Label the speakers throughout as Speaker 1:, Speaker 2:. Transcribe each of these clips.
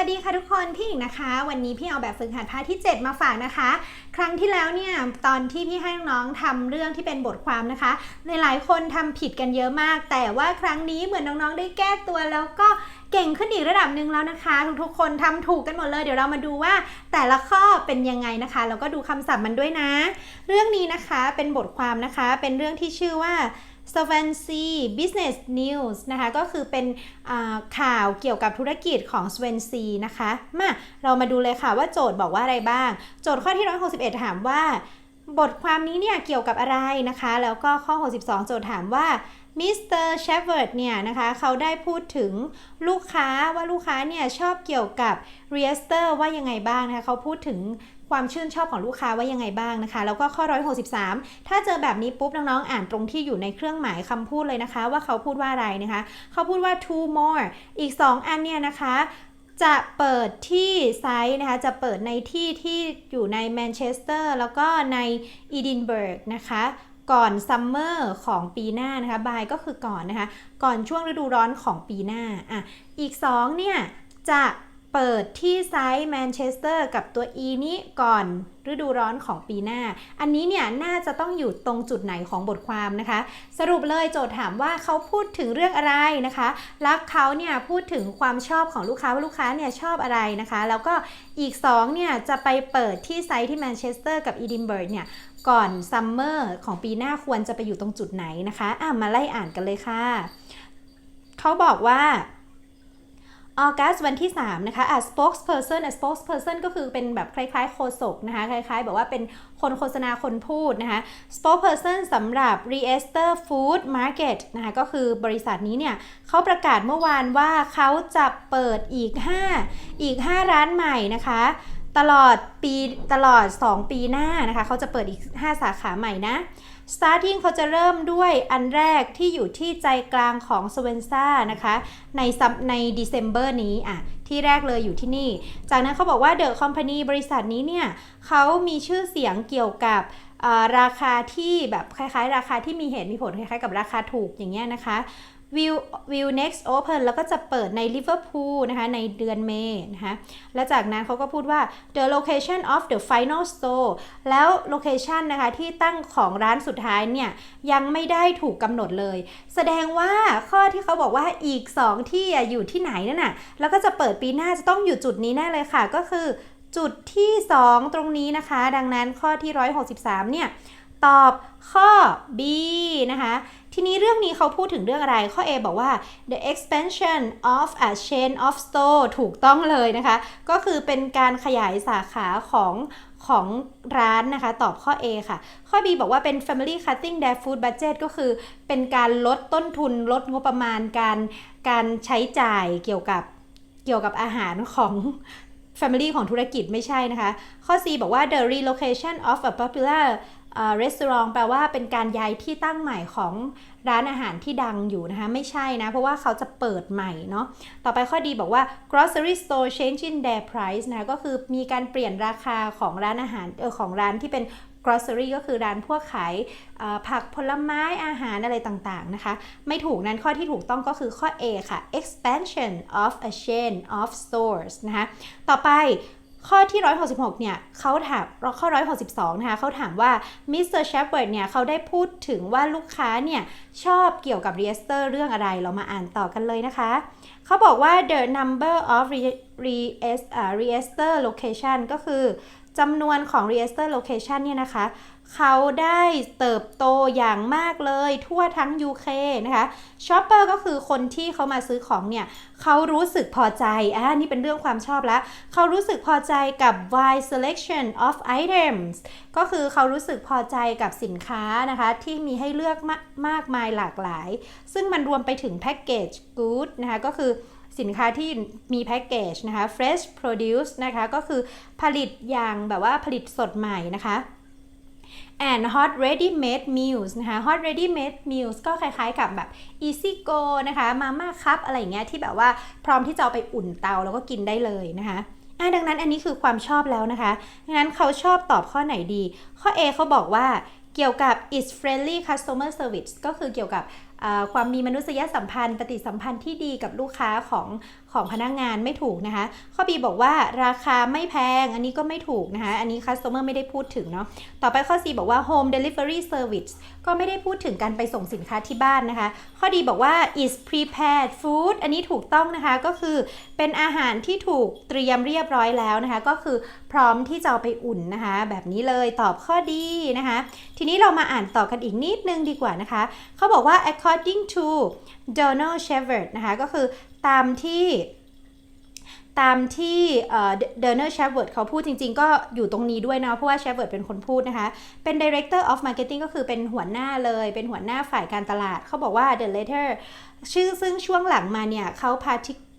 Speaker 1: วัสดีค่ะทุกคนพี่หญิงนะคะ วันนี้พี่เอาแบบฝึกหัดพาทที่ 7 มาฝากนะคะ ครั้งที่แล้วเนี่ยตอนที่พี่ให้น้องๆทำเรื่องที่เป็นบทความนะคะ ในหลายคนทำผิดกันเยอะมาก แต่ว่าครั้งนี้เหมือนน้องๆได้แก้ตัวแล้วก็เก่งขึ้นอีกระดับหนึ่งแล้วนะคะ ทุกๆคนทำถูกกันหมดเลยเดี๋ยวเรามาดูว่า แต่ละข้อเป็นยังไงนะคะแล้วก็ดูคำศัพท์มันด้วยนะ เรื่องนี้นะคะเป็นบทความนะคะ เป็นเรื่องที่ชื่อว่า s v a n c y Business News นะคะก็คือเป็นข่าวเกี่ยวกับธุรกิจของ s w a n c y นะคะมาเรามาดูเลยค่ะว่าโจทย์บอกว่าอะไรบ้าง โจทย์ข้อที่ 161 ถามว่า บทความนี้เนี่ยเกี่ยวกับอะไรนะคะ แล้วก็ข้อ 62 โจทย์ถามว่ามิสเตอร์เชฟเวิร์ดเนี่ยนะคะเขาได้พูดถึงลูกค้าว่าลูกค้าเนี่ยชอบเกี่ยวกับเรียสเตอร์ว่ายังไงบ้างนะคะเขาพูดถึง ความชื่นชอบของลูกค้าว่ายังไงบ้างนะคะ แล้วก็ข้อ 163 ถ้าเจอแบบนี้ปุ๊บน้องๆ อ่านตรงที่อยู่ในเครื่องหมายคำพูดเลยนะคะ ว่าเขาพูดว่าอะไรนะคะ เขาพูดว่า two more อีก 2 อันเนี่ยนะคะจะเปิดที่ไซต์นะคะ จะเปิดในที่ที่อยู่ในแมนเชสเตอร์แล้วก็ในอีดินเบิร์กนะคะ ก่อนซัมเมอร์ของปีหน้านะคะบายก็คือก่อนนะคะ ก่อนช่วงฤดูร้อนของปีหน้าอะอีก 2 เนี่ยจะ เปิดที่ไซต์แมนเชสเตอร์กับตัว E นี้ก่อนฤดูร้อนของปีหน้า อันนี้เนี่ยน่าจะต้องอยู่ตรงจุดไหนของบทความนะคะ สรุปเลยโจทย์ถามว่าเขาพูดถึงเรื่องอะไรนะคะแล้วเขาเนี่ยพูดถึงความชอบของลูกค้าว่าลูกค้าเนี่ยชอบอะไรนะคะ แล้วก็อีก2เนี่ยจะไปเปิดที่ไซต์ที่แมนเชสเตอร์กับอีดินเบิร์กเนี่ยก่อนซัมเมอร์ของปีหน้าควรจะไปอยู่ตรงจุดไหนนะคะอะมาไล่อ่านกันเลยค่ะเขาบอกว่า ออกัสวันที่ 3 นะคะ a spokesperson a spokesperson ก็คือเป็นแบบคล้ายๆโฆษกนะคะ คล้ายๆ แบบว่าเป็นคนโฆษณาคนพูดนะคะ spokesperson สำหรับ Reester Food Market นะคะ ก็คือบริษัทนี้เนี่ยเขาประกาศเมื่อวานว่าเขาจะเปิดอีก 5 อีก 5 ร้านใหม่นะคะตลอดปีตลอด 2 ปีหน้านะคะเขาจะเปิดอีก 5 สาขาใหม่นะ starting เขาจะเริ่มด้วยอันแรกที่อยู่ที่ใจกลางของสเวนซ่านะคะ ในซัมใน December นี้อะที่แรกเลยอยู่ที่นี่ จากนั้นเขาบอกว่า The Company บริษัทนี้เนี่ยเขามีชื่อเสียงเกี่ยวกับราคาที่แบบคล้ายๆ ราคาที่มีเหตุมีผลคล้ายๆ กับราคาถูกอย่างเงี้ยนะคะ Will Will Next Open แล้วก็จะเปิดในลิเวอร์พูลนะคะในเดือนเมษนะคะและจากนั้นเขาก็พูดว่า the location of the final store แล้ว location นะคะที่ตั้งของร้านสุดท้ายเนี่ย ยังไม่ได้ถูกกำหนดเลย แสดงว่าข้อที่เขาบอกว่าอีก 2 ที่อะอยู่ที่ไหนนั่นน่ะแล้วก็จะเปิดปีหน้าจะต้องอยู่จุดนี้แน่เลยค่ะ ก็คือจุดที่ 2 ตรงนี้นะคะ ดังนั้นข้อที่ 163 เนี่ย ตอบข้อ B นะคะ ทีนี้เรื่องนี้เขาพูดถึงเรื่องอะไร ข้อ A บอกว่า the expansion of a chain of store ถูกต้องเลยนะคะ ก็คือเป็นการขยายสาขาของของร้านนะคะ ตอบข้อ A ค่ะ ข้อ B บอกว่าเป็น family cutting their food budget ก็คือเป็นการลดต้นทุนลดงบประมาณการการใช้จ่ายเกี่ยวกับเกี่ยวกับอาหารของ Family ของธุรกิจไม่ใช่นะคะ ข้อ C บอกว่า the relocation of a popular uh, restaurant แปลว่าเป็นการย้ายที่ตั้งใหม่ของร้านอาหารที่ดังอยู่นะคะไม่ใช่นะ เพราะว่าเขาจะเปิดใหม่เนาะต่อไปข้อดีบอกว่า grocery store changing their price นะคะก็คือมีการเปลี่ยนราคาของร้านอาหารเออของร้านที่เป็น grocery ก็คือร้านพวกขายผักผลไม้อาหารอะไรต่างๆนะคะ ไม่ถูกนั้นข้อที่ถูกต้องก็คือข้อ A ค่ะ expansion of a chain of stores นะคะต่อไป ข้อที่ 166 เนี่ยเขาถามข้อ 162 นะคะเขาถามว่ามิสเตอร์เชฟเวอร์เนี่ยเขาได้พูดถึงว่าลูกค้าเนี่ยชอบเกี่ยวกับเรสเซอร์เรื่องอะไรเรามาอ่านต่อกันเลยนะคะ เขาบอกว่า the number of re- re- re-ester location ก็คือจำนวนของ r e s t e r location เนี่ยนะคะ เขาได้เติบโตอย่างมากเลยทั่วทั้ง UK นะคะ shopper ก็คือคนที่เขามาซื้อของเนี่ย เขารู้สึกพอใจ อ่า นี่เป็นเรื่องความชอบแล้ว เขารู้สึกพอใจกับ wide selection of items ก็คือเขารู้สึกพอใจกับสินค้านะคะ ที่มีให้เลือกมามากมายหลากหลาย ซึ่งมันรวมไปถึง package good นะคะ ก็คือ สินค้าที่มีแพ็กเกจนะคะ fresh produce นะคะ ก็คือผลิตอย่างแบบว่าผลิตสดใหม่นะคะ and hot ready made meals นะคะ hot ready made meals ก็คล้ายๆกับแบบ easy go นะคะมาม่าคัพอะไรอย่างเงี้ยที่แบบว่าพร้อมที่จะเอาไปอุ่นเตาแล้วก็กินได้เลยนะคะอะดังนั้นอันนี้คือความชอบแล้วนะคะดังนั้นเขาชอบตอบข้อไหนดี ข้อ A เขาบอกว่าเกี่ยวกับ is friendly customer service ก็คือเกี่ยวกับ ความมีมนุษยสัมพันธ์ ปฏิสัมพันธ์ที่ดีกับลูกค้าของ ของพนักงานไม่ถูกนะคะ ข้อ B บอกว่าราคาไม่แพง อันนี้ก็ไม่ถูกนะคะ อันนี้ customer ไม่ได้พูดถึงเนาะ ต่อไปข้อ C บอกว่า home delivery service ก็ไม่ได้พูดถึงการไปส่งสินค้าที่บ้านนะคะ ข้อดีบอกว่า is prepared food อันนี้ถูกต้องนะคะ ก็คือเป็นอาหารที่ถูกเตรียมเรียบร้อยแล้วนะคะ ก็คือพร้อมที่จะไปอุ่นนะคะ แบบนี้เลยตอบข้อดีนะคะ ทีนี้เรามาอ่านต่อกันอีกนิดนึงดีกว่านะคะ เขาบอกว่า according to Donald Shepard นะคะ ก็คือตามที่ ตามที่เดอร์เนอร์เชฟเวิร์ดเขาพูดจริง ๆ ก็อยู่ตรงนี้ด้วยนะเพราะว่าเชฟเวิร์ดเป็นคนพูดนะคะ เป็น Director of Marketing ก็คือเป็นหัวหน้าเลย เป็นหัวหน้าฝ่ายการตลาด เขาบอกว่า the letter ชื่อซึ่งช่วงหลังมาเนี่ยเขา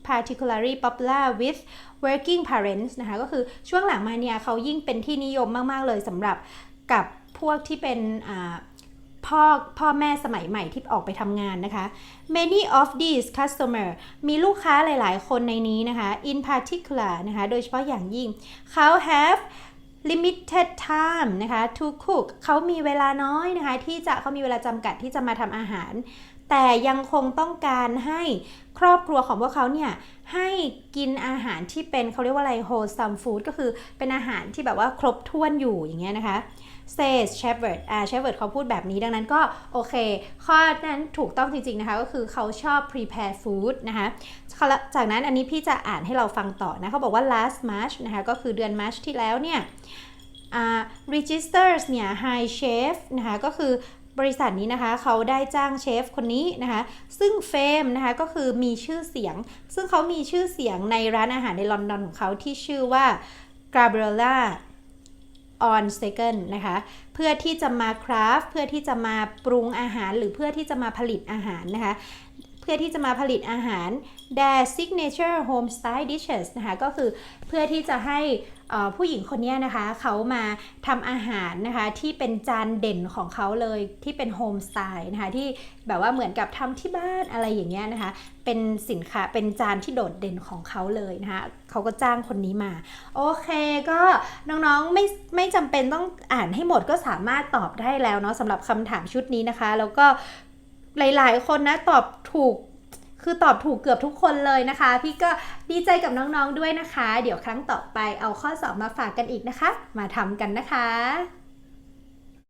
Speaker 1: particularly popular with working parents นะคะก็คือช่วงหลังมาเนี่ยเขายิ่งเป็นที่นิยมมาก ๆ เลยสำหรับกับพวกที่เป็นอ่า พ่อพ่อแม่สมัยใหม่ที่ออกไปทำงานนะคะ many of these customer มีลูกค้าหลาย ๆ คนในนี้นะคะ in particular นะคะ โดยเฉพาะอย่างยิ่ง เขา have limited time นะคะ to cook เขามีเวลาน้อยนะคะ ที่จะเขามีเวลาจำกัดที่จะมาทำอาหาร แต่ยังคงต้องการให้ครอบครัวของพวกเขาเนี่ยให้กินอาหารที่เป็นเขาเรียกว่าอะไร wholesome food ก็คือเป็นอาหารที่แบบว่าครบถ้วนอยู่อย่างเงี้ยนะคะ says Shepard อ่า Shepard เขาพูดแบบนี้ดังนั้นก็โอเค ข้อนั้นถูกต้องจริง ๆ นะคะ ก็คือเขาชอบ prepare food นะคะ จากนั้นอันนี้พี่จะอ่านให้เราฟังต่อนะเขาบอกว่า last March นะคะก็คือเดือน March ที่แล้วเนี่ยอ่า registers เนี่ย high chef นะคะก็คือบริษัทนี้นะคะเขาได้จ้างเชฟคนนี้นะคะซึ่งเฟมนะคะก็คือมีชื่อเสียง ซึ่งเขามีชื่อเสียงในร้านอาหารในลอนดอนของเขาที่ชื่อว่า g a b r i e l a on second นะคะ เพื่อที่จะมาคราฟเพื่อที่จะมาปรุงอาหารหรือเพื่อที่จะมาผลิตอาหารนะคะ พื่อที่จะมาผลิตอาหาร their signature home style dishes นะคะก็คือเพื่อที่จะให้ผู้หญิงคนนี้นะคะ เขามาทำอาหารนะคะ ที่เป็นจานเด่นของเขาเลยที่เป็นโฮมสไตล์นะคะ ที่แบบว่าเหมือนกับทำที่บ้านอะไรอย่างเงี้ยนะคะ เป็นสินค้าเป็นจานที่โดดเด่นของเขาเลยนะคะเขาก็จ้างคนนี้มา โอเคก็น้องๆไม่ไม่จำเป็นต้องอ่านให้หมดก็สามารถตอบได้แล้วเนาะสำหรับคำถามชุดนี้นะคะ แล้วก็ หลาย ๆ คนนะตอบถูกคือตอบถูกเกือบทุกคนเลยนะคะ พี่ก็ดีใจกับน้อง ๆ ด้วยนะคะ เดี๋ยวครั้งต่อไปเอาข้อสอบมาฝากกันอีกนะคะ มาทำกันนะคะ